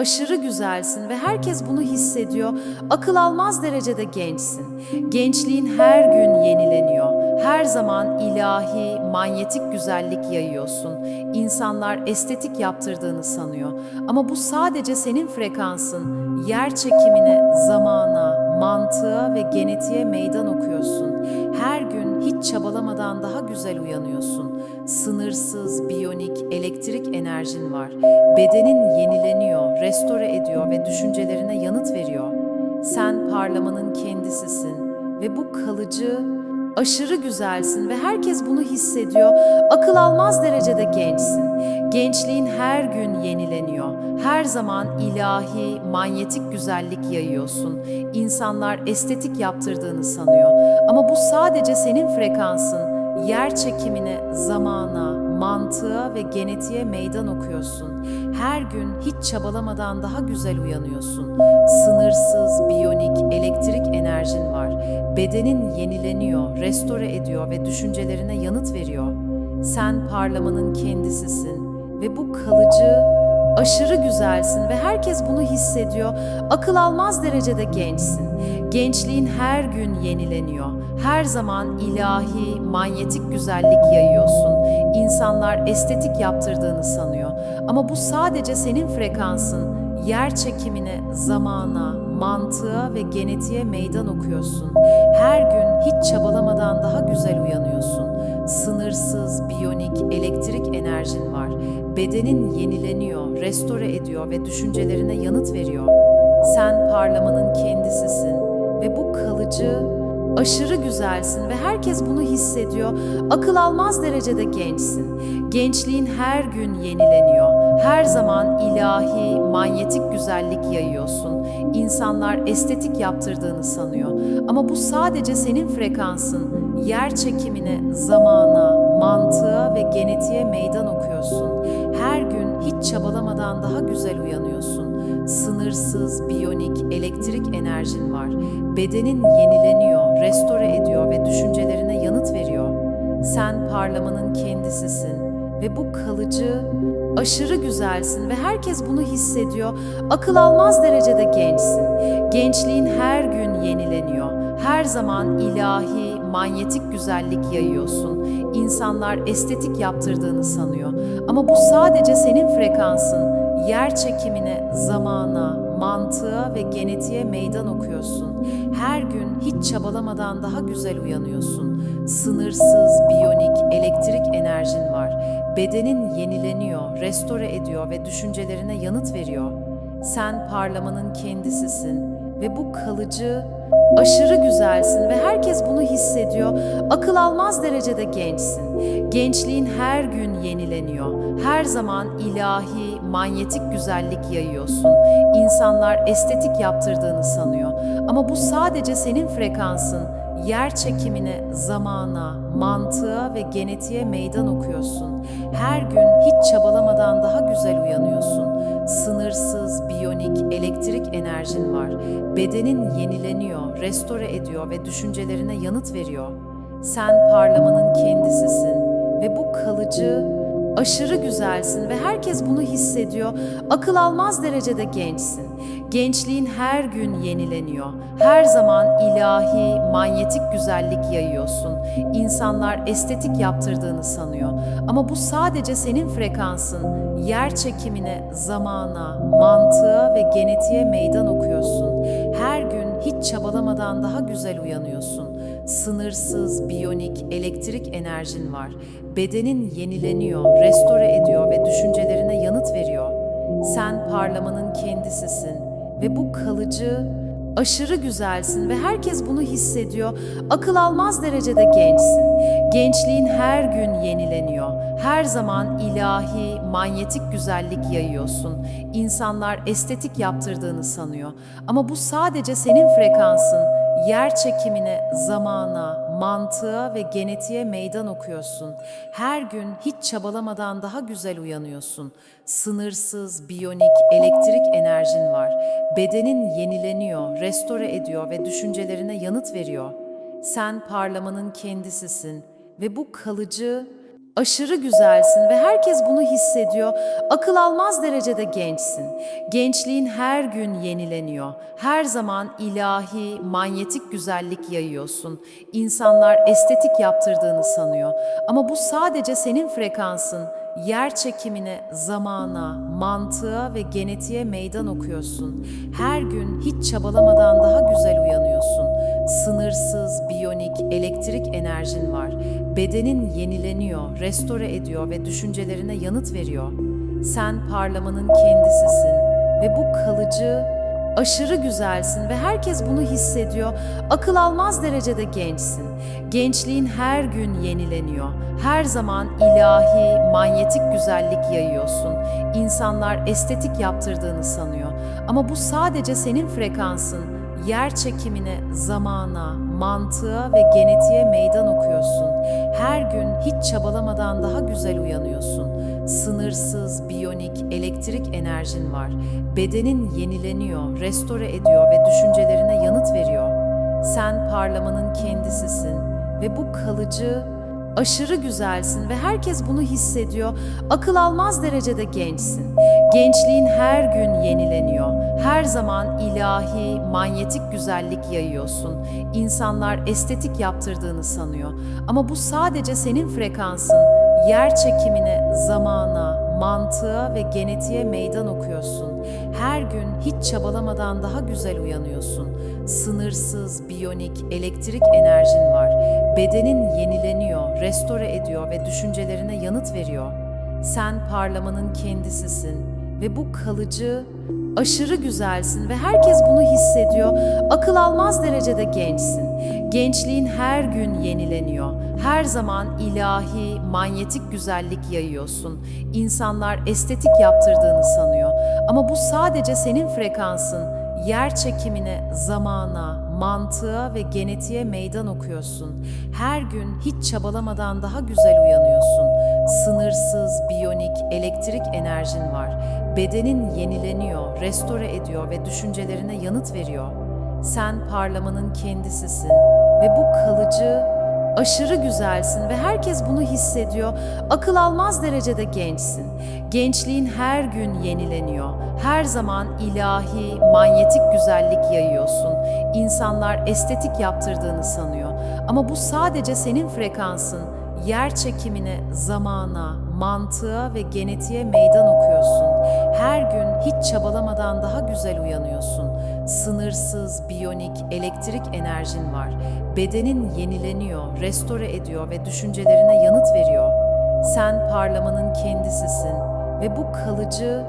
aşırı güzelsin ve herkes bunu hissediyor. Akıl almaz derecede gençsin. Gençliğin her gün yenileniyor. Her zaman ilahi, manyetik güzellik yayıyorsun. İnsanlar estetik yaptırdığını sanıyor. Ama bu sadece senin frekansın. Yer çekimine, zamana, mantığa ve genetiğe meydan okuyorsun. Her gün hiç çabalamadan daha güzel uyanıyorsun. Sınırsız, biyonik, elektrik enerjin var. Bedenin yenileniyor, restore ediyor ve düşüncelerine yanıt veriyor. Sen parlamanın kendisisin ve bu kalıcı, aşırı güzelsin ve herkes bunu hissediyor. Akıl almaz derecede gençsin. Gençliğin her gün yenileniyor. Her zaman ilahi, manyetik güzellik yayıyorsun. İnsanlar estetik yaptırdığını sanıyor. Ama bu sadece senin frekansın. Yer çekimine, zamana, mantığa ve genetiğe meydan okuyorsun. Her gün hiç çabalamadan daha güzel uyanıyorsun. Sınırsız, biyonik, elektrik enerjin var. Bedenin yenileniyor, restore ediyor ve düşüncelerine yanıt veriyor. Sen parlamanın kendisisin ve bu kalıcı, aşırı güzelsin ve herkes bunu hissediyor. Akıl almaz derecede gençsin. Gençliğin her gün yenileniyor. Her zaman ilahi, manyetik güzellik yayıyorsun. İnsanlar estetik yaptırdığını sanıyor. Ama bu sadece senin frekansın. Yer çekimine, zamana, mantığa ve genetiğe meydan okuyorsun. Her gün hiç çabalamadan daha güzel uyanıyorsun. Sınırsız, biyonik, elektrik enerjin var. Bedenin yenileniyor, restore ediyor ve düşüncelerine yanıt veriyor. Sen parlamanın kendisisin ve bu kalıcı, aşırı güzelsin ve herkes bunu hissediyor. Akıl almaz derecede gençsin. Gençliğin her gün yenileniyor. Her zaman ilahi, manyetik güzellik yayıyorsun. İnsanlar estetik yaptırdığını sanıyor. Ama bu sadece senin frekansın. Yer çekimine, zamana, mantığa ve genetiğe meydan okuyorsun. Çabalamadan daha güzel uyanıyorsun. Sınırsız, biyonik, elektrik enerjin var. Bedenin yenileniyor, restore ediyor ve düşüncelerine yanıt veriyor. Sen parlamanın kendisisin ve bu kalıcı, aşırı güzelsin ve herkes bunu hissediyor. Akıl almaz derecede gençsin. Gençliğin her gün yenileniyor. Her zaman ilahi, manyetik güzellik yayıyorsun. İnsanlar estetik yaptırdığını sanıyor. Ama bu sadece senin frekansın. Yer çekimine, zamana, mantığa ve genetiğe meydan okuyorsun. Her gün hiç çabalamadan daha güzel uyanıyorsun. Sınırsız, biyonik, elektrik enerjin var. Bedenin yenileniyor, restore ediyor ve düşüncelerine yanıt veriyor. Sen parlamanın kendisisin ve bu kalıcı, aşırı güzelsin ve herkes bunu hissediyor. Akıl almaz derecede gençsin. Gençliğin her gün yenileniyor. Her zaman ilahi, manyetik güzellik yayıyorsun. İnsanlar estetik yaptırdığını sanıyor. Ama bu sadece senin frekansın. Yer çekimine, zamana, mantığa ve genetiğe meydan okuyorsun. Her gün hiç çabalamadan daha güzel uyanıyorsun. Enerjin var. Bedenin yenileniyor, restore ediyor ve düşüncelerine yanıt veriyor. Sen parlamanın kendisisin ve bu kalıcı, aşırı güzelsin ve herkes bunu hissediyor. Akıl almaz derecede gençsin. Gençliğin her gün yenileniyor. Her zaman ilahi, manyetik güzellik yayıyorsun. İnsanlar estetik yaptırdığını sanıyor. Ama bu sadece senin frekansın. Yer çekimine, zamana, mantığa ve genetiğe meydan okuyorsun. Her gün hiç çabalamadan daha güzel uyanıyorsun. Sınırsız, biyonik, elektrik enerjin var. Bedenin yenileniyor, restore ediyor ve düşüncelerine yanıt veriyor. Sen parlamanın kendisisin ve bu kalıcı, aşırı güzelsin ve herkes bunu hissediyor. Akıl almaz derecede gençsin. Gençliğin her gün yenileniyor. Her zaman ilahi, manyetik güzellik yayıyorsun. İnsanlar estetik yaptırdığını sanıyor. Ama bu sadece senin frekansın. Yer çekimine, zamana, mantığa ve genetiğe meydan okuyorsun. Her gün hiç çabalamadan daha güzel uyanıyorsun. Sınırsız, biyonik, elektrik enerjin var. Bedenin yenileniyor, restore ediyor ve düşüncelerine yanıt veriyor. Sen parlamanın kendisisin ve bu kalıcı, Aşırı güzelsin ve herkes bunu hissediyor. Akıl almaz derecede gençsin. Gençliğin her gün yenileniyor. Her zaman ilahi, manyetik güzellik yayıyorsun. İnsanlar estetik yaptırdığını sanıyor. Ama bu sadece senin frekansın. Yer çekimine, zamana, mantığa ve genetiğe meydan okuyorsun. Her gün hiç çabalamadan daha güzel uyanıyorsun. Sınırsız, biyonik, elektrik enerjin var. Bedenin yenileniyor, restore ediyor ve düşüncelerine yanıt veriyor. Sen parlamanın kendisisin ve bu kalıcı, aşırı güzelsin ve herkes bunu hissediyor. Akıl almaz derecede gençsin. Gençliğin her gün yenileniyor. Her zaman ilahi, manyetik güzellik yayıyorsun. İnsanlar estetik yaptırdığını sanıyor. Ama bu sadece senin frekansın yer çekimine, zamana, mantığa ve genetiğe meydan okuyorsun. Her gün hiç çabalamadan daha güzel uyanıyorsun. Sınırsız, biyonik, elektrik enerjin var. Bedenin yenileniyor, restore ediyor ve düşüncelerine yanıt veriyor. Sen parlamanın kendisisin ve bu kalıcı, aşırı güzelsin ve herkes bunu hissediyor. Akıl almaz derecede gençsin. Gençliğin her gün yenileniyor. Her zaman ilahi, manyetik güzellik yayıyorsun. İnsanlar estetik yaptırdığını sanıyor. Ama bu sadece senin frekansın. Yer çekimine, zamana, mantığa ve genetiğe meydan okuyorsun. Her gün hiç çabalamadan daha güzel uyanıyorsun. Sınırsız, biyonik, elektrik enerjin var. Bedenin yenileniyor, restore ediyor ve düşüncelerine yanıt veriyor. Sen parlamanın kendisisin ve bu kalıcı, aşırı güzelsin ve herkes bunu hissediyor. Akıl almaz derecede gençsin. Gençliğin her gün yenileniyor. Her zaman ilahi, manyetik güzellik yayıyorsun. İnsanlar estetik yaptırdığını sanıyor. Ama bu sadece senin frekansın. Yer çekimine, zamana, mantığa ve genetiğe meydan okuyorsun. Her gün hiç çabalamadan daha güzel uyanıyorsun. Sınırsız, biyonik, elektrik enerjin var. Bedenin yenileniyor, restore ediyor ve düşüncelerine yanıt veriyor. Sen parlamanın kendisisin ve bu kalıcı, aşırı güzelsin ve herkes bunu hissediyor. Akıl almaz derecede gençsin. Gençliğin her gün yenileniyor. Her zaman ilahi, manyetik güzellik yayıyorsun. İnsanlar estetik yaptırdığını sanıyor. Ama bu sadece senin frekansın. Yer çekimine, zamana, mantığa ve genetiğe meydan okuyorsun. Her gün hiç çabalamadan daha güzel uyanıyorsun. Sınırsız, biyonik, elektrik enerjin var. Bedenin yenileniyor, restore ediyor ve düşüncelerine yanıt veriyor. Sen parlamanın kendisisin ve bu kalıcı,